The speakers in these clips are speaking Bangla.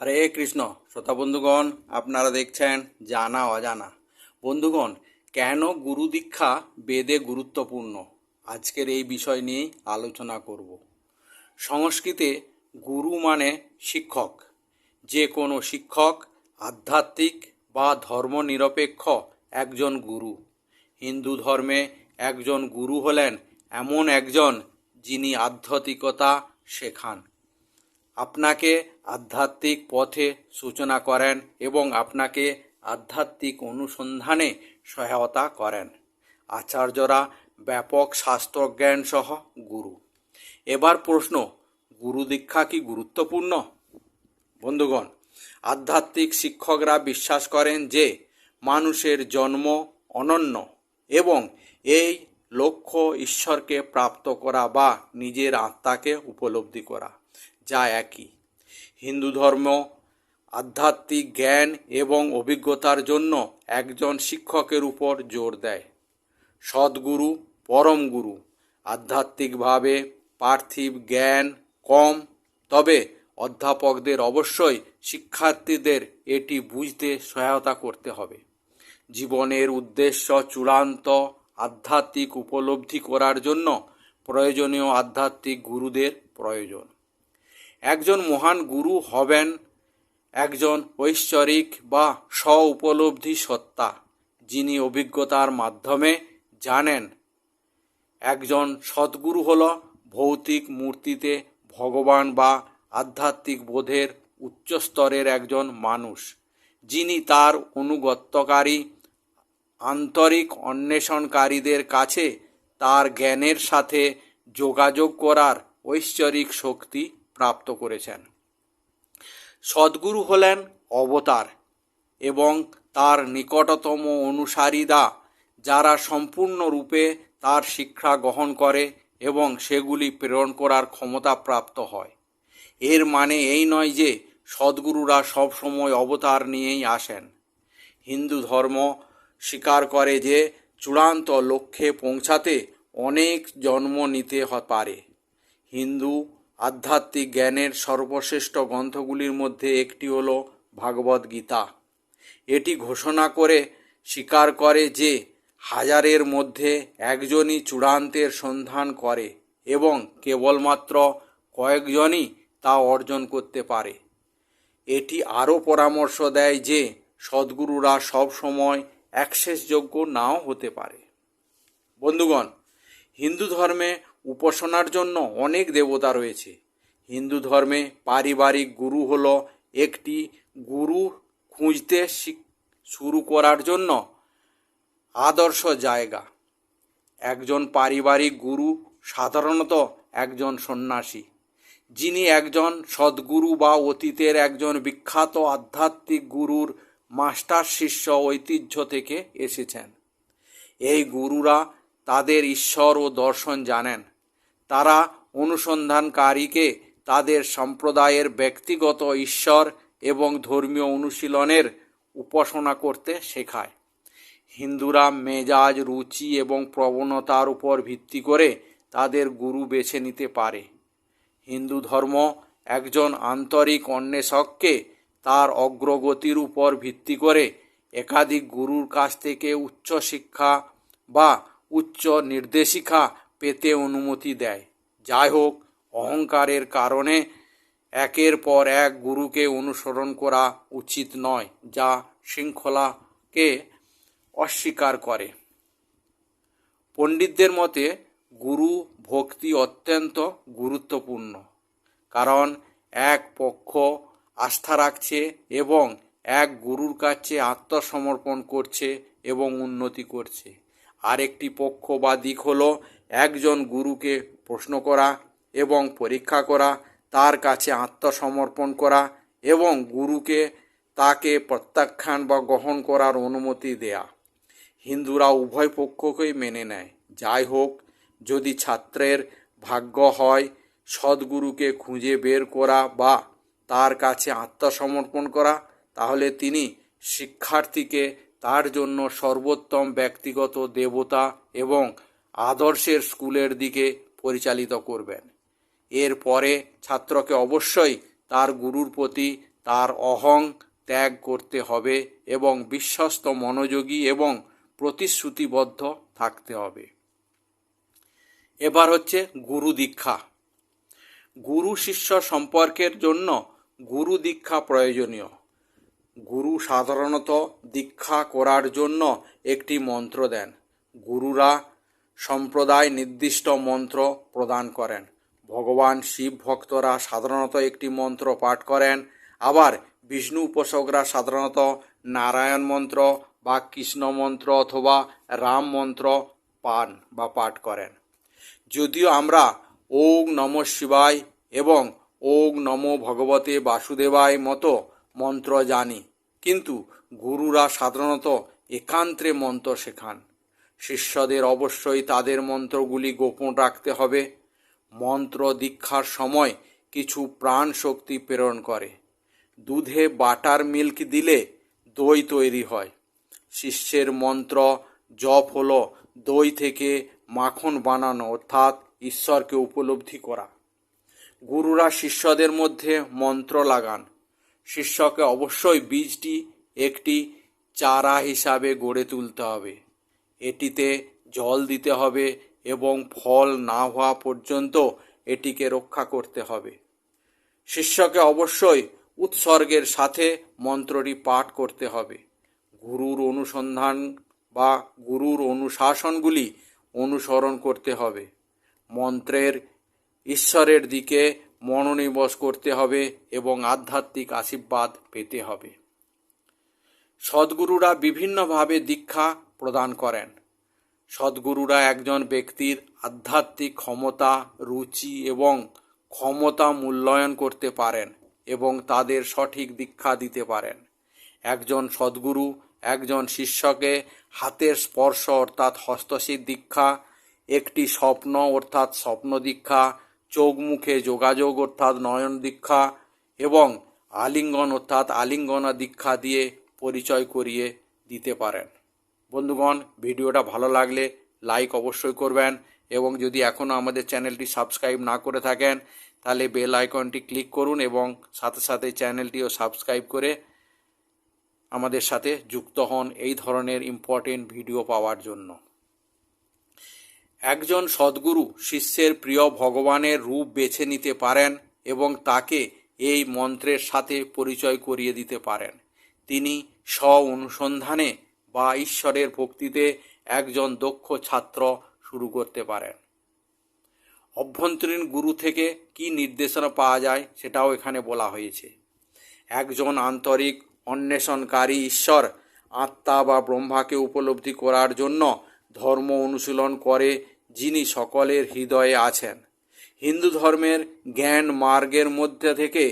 হরে কৃষ্ণ। শ্রোতা বন্ধুগণ, আপনারা দেখছেন জানা অজানা। বন্ধুগণ, কেন গুরু দীক্ষা বেদে গুরুত্বপূর্ণ? আজকের এই বিষয় নিয়েই আলোচনা করব। সংস্কৃতে গুরু মানে শিক্ষক। যে কোনো শিক্ষক, আধ্যাত্মিক বা ধর্মনিরপেক্ষ একজন গুরু। হিন্দু ধর্মে একজন গুরু হলেন এমন একজন যিনি আধ্যাত্মিকতা শেখান। আপনাকে আধ্যাত্মিক পথে সূচনা করেন এবং আপনাকে আধ্যাত্মিক অনুসন্ধানে সহায়তা করেন। আচার্যরা ব্যাপক শাস্ত্রজ্ঞান সহ গুরু। এবার প্রশ্ন, গুরু দীক্ষা কি গুরুত্বপূর্ণ? বন্ধুগণ, আধ্যাত্মিক শিক্ষকরা বিশ্বাস করেন যে মানুষের জন্ম অনন্য এবং এই লক্ষ্য ঈশ্বরকে প্রাপ্ত করা বা নিজের আত্মাকে উপলব্ধি করা। যা একই। হিন্দু ধর্ম, আধ্যাত্মিক জ্ঞান এবং অভিজ্ঞতার জন্য একজন শিক্ষকের উপর জোর দেয়। সদ্গুরু, পরম গুরু, আধ্যাত্মিকভাবে পার্থিব জ্ঞান কম, তবে অধ্যাপকদের অবশ্যই শিক্ষার্থীদের এটি বুঝতে সহায়তা করতে হবে। জীবনের উদ্দেশ্য চূড়ান্ত আধ্যাত্মিক উপলব্ধি করার জন্য প্রয়োজনীয় আধ্যাত্মিক গুরুদের প্রয়োজন। একজন মহান গুরু হবেন একজন ঐশ্বরিক বা স্ব উপলব্ধি সত্তা, যিনি অভিজ্ঞতার মাধ্যমে জানেন। একজন সদ্গুরু হল ভৌতিক মূর্তিতে ভগবান বা আধ্যাত্মিক বোধের উচ্চ স্তরের একজন মানুষ, যিনি তার অনুগত্যকারী, আন্তরিক অন্বেষণকারীদের কাছে তার জ্ঞানের সাথে যোগাযোগ করার ঐশ্বরিক শক্তি প্রাপ্ত করেছেন। সদ্গুরু হলেন অবতার এবং তার নিকটতম অনুসারীরা যারা সম্পূর্ণরূপে তার শিক্ষা গ্রহণ করে এবং সেগুলি প্রেরণ করার ক্ষমতা প্রাপ্ত হয়। এর মানে এই নয় যে সদ্গুরুরা সবসময় অবতার নিয়েই আসেন। হিন্দু ধর্ম স্বীকার করে যে চূড়ান্ত লক্ষ্যে পৌঁছাতে অনেক জন্ম নিতে পারে। হিন্দু আধ্যাত্মিক জ্ঞানের সর্বশ্রেষ্ঠ গ্রন্থগুলির মধ্যে একটি হল ভাগবত গীতা। এটি ঘোষণা করে, স্বীকার করে যে হাজারের মধ্যে একজনই চূড়ান্তের সন্ধান করে এবং কেবলমাত্র কয়েকজনই তা অর্জন করতে পারে। এটি আরও পরামর্শ দেয় যে সদ্গুরুরা সব সময় অ্যাক্সেসযোগ্য নাও হতে পারে। বন্ধুগণ, হিন্দু ধর্মে উপাসনার জন্য অনেক দেবতা রয়েছে। হিন্দু ধর্মে পারিবারিক গুরু হলো একটি গুরু খুঁজতে শুরু করার জন্য আদর্শ জায়গা। একজন পারিবারিক গুরু সাধারণত একজন সন্ন্যাসী। যিনি একজন সদ্গুরু বা অতীতের একজন বিখ্যাত আধ্যাত্মিক গুরুর মাস্টার শিষ্য ঐতিহ্য থেকে এসেছেন। এই গুরুরা তাদের ঈশ্বর ও দর্শন জানেন। তারা অনুসন্ধানকারীকে তাদের সম্প্রদায়ের ব্যক্তিগত ঈশ্বর এবং ধর্মীয় অনুশীলনের উপাসনা করতে শেখায়। হিন্দুরা মেজাজ, রুচি এবং প্রবণতার উপর ভিত্তি করে তাদের গুরু বেছে নিতে পারে। হিন্দু ধর্ম একজন আন্তরিক অন্বেষককে তার অগ্রগতির উপর ভিত্তি করে একাধিক গুরুর কাছ থেকে উচ্চ শিক্ষা বা উচ্চ নির্দেশিকা পেতে অনুমতি দেয়। যাই হোক, অহংকারের কারণে একের পর এক গুরুকে অনুসরণ করা উচিত নয়, যা শৃঙ্খলাকে অস্বীকার করে। পণ্ডিতদের মতে, গুরু ভক্তি অত্যন্ত গুরুত্বপূর্ণ, কারণ এক পক্ষ আস্থা রাখছে এবং এক গুরুর কাছে আত্মসমর্পণ করছে এবং উন্নতি করছে। আরেকটি পক্ষ বা দিক হলো একজন গুরুকে প্রশ্ন করা এবং পরীক্ষা করা, তার কাছে আত্মসমর্পণ করা এবং গুরুকে তাকে প্রত্যাখ্যান বা গ্রহণ করার অনুমতি দেয়া। হিন্দুরা উভয় পক্ষকেই মেনে নেয়। যাই হোক, যদি ছাত্রের ভাগ্য হয়, সদ্গুরুকে খুঁজে বের করা বা তার কাছে আত্মসমর্পণ করা, তাহলে তিনি শিক্ষার্থীকে তার জন্য সর্বোত্তম ব্যক্তিগত দেবতা এবং আদর্শের স্কুলের দিকে পরিচালিত করবেন। এরপরে ছাত্রকে অবশ্যই তার গুরুর প্রতি তার অহং ত্যাগ করতে হবে এবং বিশ্বস্ত মনোযোগী এবং প্রতিশ্রুতিবদ্ধ থাকতে হবে। এবার হচ্ছে গুরু দীক্ষা। গুরু শিষ্য সম্পর্কের জন্য গুরু দীক্ষা প্রয়োজনীয়। গুরু সাধারণত দীক্ষা করার জন্য একটি মন্ত্র দেন। গুরুরা সম্প্রদায় নির্দিষ্ট মন্ত্র প্রদান করেন। ভগবান শিব ভক্তরা সাধারণত একটি মন্ত্র পাঠ করেন, আবার বিষ্ণু উপাসকরা সাধারণত নারায়ণ মন্ত্র বা কৃষ্ণ মন্ত্র অথবা রাম মন্ত্র পান বা পাঠ করেন। যদিও আমরা ওং নম শিবায় এবং ওং নমো ভগবতে বাসুদেবায় মতো মন্ত্র জানি, কিন্তু গুরুরা সাধারণত একান্ত্রে মন্ত্র শেখান। শিষ্যদের অবশ্যই তাদের মন্ত্রগুলি গোপন রাখতে হবে। মন্ত্র দীক্ষার সময় কিছু প্রাণ শক্তি প্রেরণ করে। দুধে বাটার মিল্ক দিলে দই তৈরি হয়। শিষ্যের মন্ত্র জপ হলো দই থেকে মাখন বানানো, অর্থাৎ ঈশ্বরকে উপলব্ধি করা। গুরুরা শিষ্যদের মধ্যে মন্ত্র লাগান। শিষ্যকে অবশ্যই বীজটি একটি চারা হিসাবে গড়ে তুলতে হবে। এটিতে জল দিতে হবে এবং ফল না হওয়া পর্যন্ত এটিকে রক্ষা করতে হবে। শিষ্যকে অবশ্যই উৎসর্গের সাথে মন্ত্রটি পাঠ করতে হবে। গুরুর অনুসন্ধান বা গুরুর অনুশাসনগুলি অনুসরণ করতে হবে। মন্ত্রের ঈশ্বরের দিকে মনোনিবেশ করতে হবে এবং আধ্যাত্মিক আশীর্বাদ পেতে হবে। সদ্গুরুরা বিভিন্নভাবে দীক্ষা প্রদান করেন। সদ্গুরুরা একজন ব্যক্তির আধ্যাত্মিক ক্ষমতা, রুচি এবং ক্ষমতা মূল্যায়ন করতে পারেন এবং তাদের সঠিক দীক্ষা দিতে পারেন। একজন সদ্গুরু, একজন শিষ্যকে হাতের স্পর্শ অর্থাৎ হস্তশীর দীক্ষা, একটি স্বপ্ন অর্থাৎ স্বপ্ন দীক্ষা চোখ মুখে যোগাযোগ অর্থাৎ নয়ন দীক্ষা এবং আলিঙ্গন অর্থাৎ আলিঙ্গনা দীক্ষা দিয়ে পরিচয় করিয়ে দিতে পারেন। বন্ধুগণ, ভিডিওটা ভালো লাগলে লাইক অবশ্যই করবেন এবং যদি এখনও আমাদের চ্যানেলটি সাবস্ক্রাইব না করে থাকেন, তাহলে বেল আইকনটি ক্লিক করুন এবং সাথে সাথে চ্যানেলটিও সাবস্ক্রাইব করে আমাদের সাথে যুক্ত হন এই ধরনের ইম্পর্টেন্ট ভিডিও পাওয়ার জন্য। একজন সদ্গুরু শিষ্যের প্রিয় ভগবানের রূপ বেছে নিতে পারেন এবং তাকে এই মন্ত্রের সাথে পরিচয় করিয়ে দিতে পারেন। তিনি স্ব অনুসন্ধানে বা ঈশ্বরের ভক্তিতে একজন দক্ষ ছাত্র শুরু করতে পারেন। অভ্যন্তরীণ গুরু থেকে কি নির্দেশনা পাওয়া যায় সেটাও এখানে বলা হয়েছে। একজন আন্তরিক, অন্বেষণকারী ঈশ্বর আত্মা বা ব্রহ্মাকে উপলব্ধি করার জন্য ধর্ম অনুশীলন করে যিনি সকলের হৃদয়ে আছেন। হিন্দু ধর্মের জ্ঞান মার্গের মধ্যে থেকে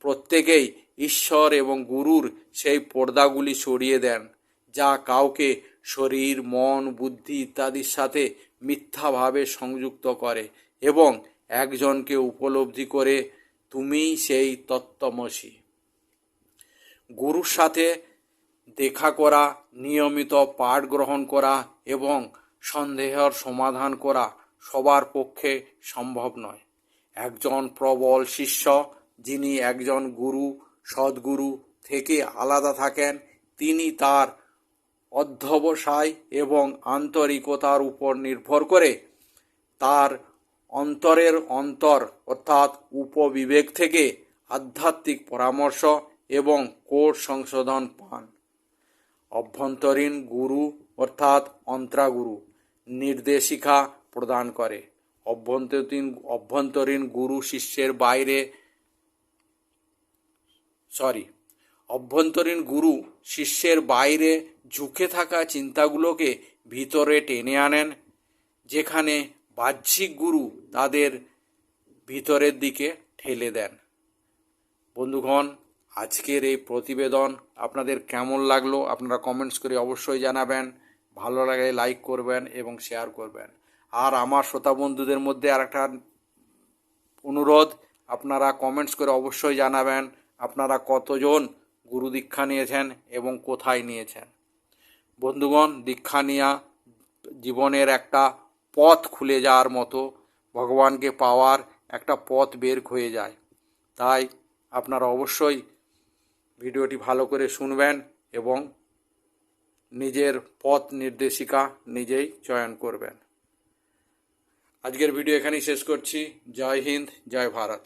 প্রত্যেকেই ঈশ্বর এবং গুরুর সেই পর্দাগুলি সরিয়ে দেন। যা কাউকে শরীর, মন, বুদ্ধি ইত্যাদির সাথে মিথ্যাভাবে সংযুক্ত করে এবং একজনকে উপলব্ধি করে তুমিই সেই তত্ত্বমসী। গুরুর সাথে দেখা করা, নিয়মিত পাঠ গ্রহণ করা এবং সন্দেহের সমাধান করা সবার পক্ষে সম্ভব নয়। একজন প্রবল শিষ্য যিনি একজন গুরু, সদ্গুরু থেকে আলাদা থাকেন, তিনি তার অধ্যবসায় এবং আন্তরিকতার উপর নির্ভর করে তার অন্তরের অন্তর অর্থাৎ উপবিবেক থেকে আধ্যাত্মিক পরামর্শ এবং কোর্স সংশোধন পান। অভ্যন্তরীণ গুরু অর্থাৎ অন্ত্রাগুরু নির্দেশিকা প্রদান করে। অভ্যন্তরীণ অভ্যন্তরীণ গুরু শিষ্যের বাইরে সরি অভ্যন্তরীণ গুরু শিষ্যের বাইরে ঝুঁকে থাকা চিন্তাগুলোকে ভিতরে টেনে আনেন, যেখানে বাহ্যিক গুরু তাদের ভিতরের দিকে ঠেলে দেন। বন্ধুগণ, আজকের এই প্রতিবেদন আপনাদের কেমন লাগল আপনারা কমেন্টস করে অবশ্যই জানাবেন, ভালো লাগে লাইক করবেন এবং শেয়ার করবেন। আর আমার শ্রোতা বন্ধুদের মধ্যে আর একটা অনুরোধ, আপনারা কমেন্টস করে অবশ্যই জানাবেন, আপনারা কতজন গুরু দীক্ষা নিয়েছেন এবং কোথায় নিয়েছেন। বন্ধুগণ, দীক্ষা নেওয়া জীবনের একটা পথ খুলে যাওয়ার মতো ভগবানকে পাওয়ার একটা পথ বের হয়ে যায়। তাই আপনারা অবশ্যই ভিডিওটি ভালো করে শুনবেন এবং নিজের পথ নির্দেশিকা নিজেই চয়ন করবেন। আজকের ভিডিও এখানেই শেষ করছি। জয় হিন্দ, জয় ভারত।